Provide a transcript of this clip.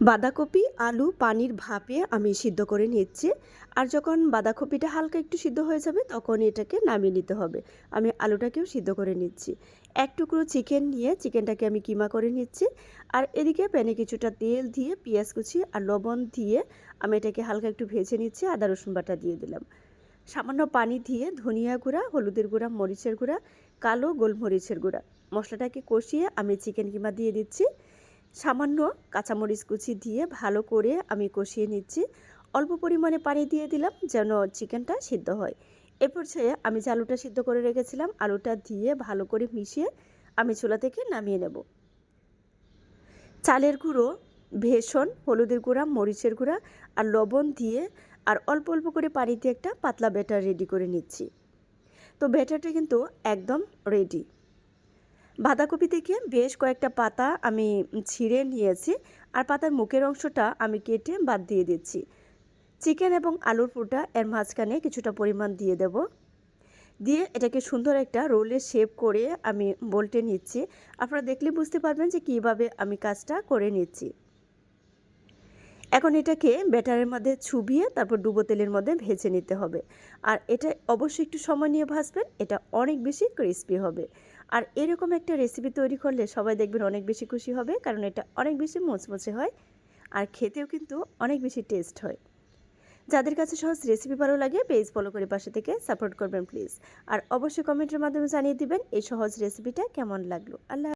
বাঁধাকপি, আলু, পানির ভাপে আমি সিদ্ধ করে নিচ্ছি। আর যখন বাঁধাকপিটা হালকা একটু সিদ্ধ হয়ে যাবে, তখন এটাকে নামিয়ে নিতে হবে। আমি আলুটাকেও সিদ্ধ করে নিচ্ছি। এক টুকরো চিকেন নিয়ে চিকেনটাকে আমি কিমা করে নিচ্ছি। আর এদিকে প্যানে কিছুটা তেল দিয়ে, পেঁয়াজ কুচি আর লবণ দিয়ে আমি এটাকে হালকা একটু ভেজে নিচ্ছি, আদা, রসুন বাটা দিয়ে দিলাম। সামান্য পানি দিয়ে ধনিয়া গুঁড়া, হলুদের গুঁড়া, মরিচের গুঁড়া, কালো গোলমরিচের গুঁড়া মশলাটাকে কষিয়ে আমি চিকেন কিমা দিয়ে দিচ্ছি। সামান্য কাঁচামরিচ কুচি দিয়ে ভালো করে আমি কষিয়ে নিচ্ছি। অল্প পরিমাণে পানি দিয়ে দিলাম যেন চিকেনটা সিদ্ধ হয়। এ পর্যায়ে আমি যে আলুটা সিদ্ধ করে রেখেছিলাম, আলুটা দিয়ে ভালো করে মিশিয়ে আমি চুলা থেকে নামিয়ে নেব। চালের গুঁড়ো, ভেষণ, হলুদের গুঁড়া, মরিচের গুঁড়া আর লবণ দিয়ে আর অল্প অল্প করে পানি দিয়ে একটা পাতলা ব্যাটার রেডি করে নিচ্ছি। তো ব্যাটারটা কিন্তু একদম রেডি। বাঁধাকপি থেকে বেশ কয়েকটা পাতা আমি ছিঁড়ে নিয়েছি আর পাতার মুখের অংশটা আমি কেটে বাদ দিয়ে দিচ্ছি। চিকেন এবং আলুর পুরটা এর মাঝখানে কিছুটা পরিমাণ দিয়ে দেব। দিয়ে এটাকে সুন্দর একটা রোলে শেপ করে আমি বলটে নিচ্ছি। আপনারা দেখলে বুঝতে পারবেন যে কীভাবে আমি কাজটা করে নিচ্ছি। এখন এটাকে ব্যাটারের মধ্যে ছুবিয়ে তারপর ডুবো তেলের মধ্যে ভেজে নিতে হবে। আর এটা অবশ্যই একটু সময় নিয়ে ভাজবেন, এটা অনেক বেশি ক্রিস্পি হবে। আর এরকম একটা রেসিপি তৈরি করলে সবাই দেখবেন অনেক বেশি খুশি হবে, কারণ এটা অনেক বেশি মুচমুচে হয় আর খেতেও কিন্তু অনেক বেশি টেস্ট হয়। যাদের কাছে সহজ রেসিপি ভালো লাগে পেজ ফলো করে পাশে থেকে সাপোর্ট করবেন প্লিজ আর অবশ্যই কমেন্টের মাধ্যমে জানিয়ে দিবেন এই সহজ রেসিপিটা কেমন লাগল। আল্লাহ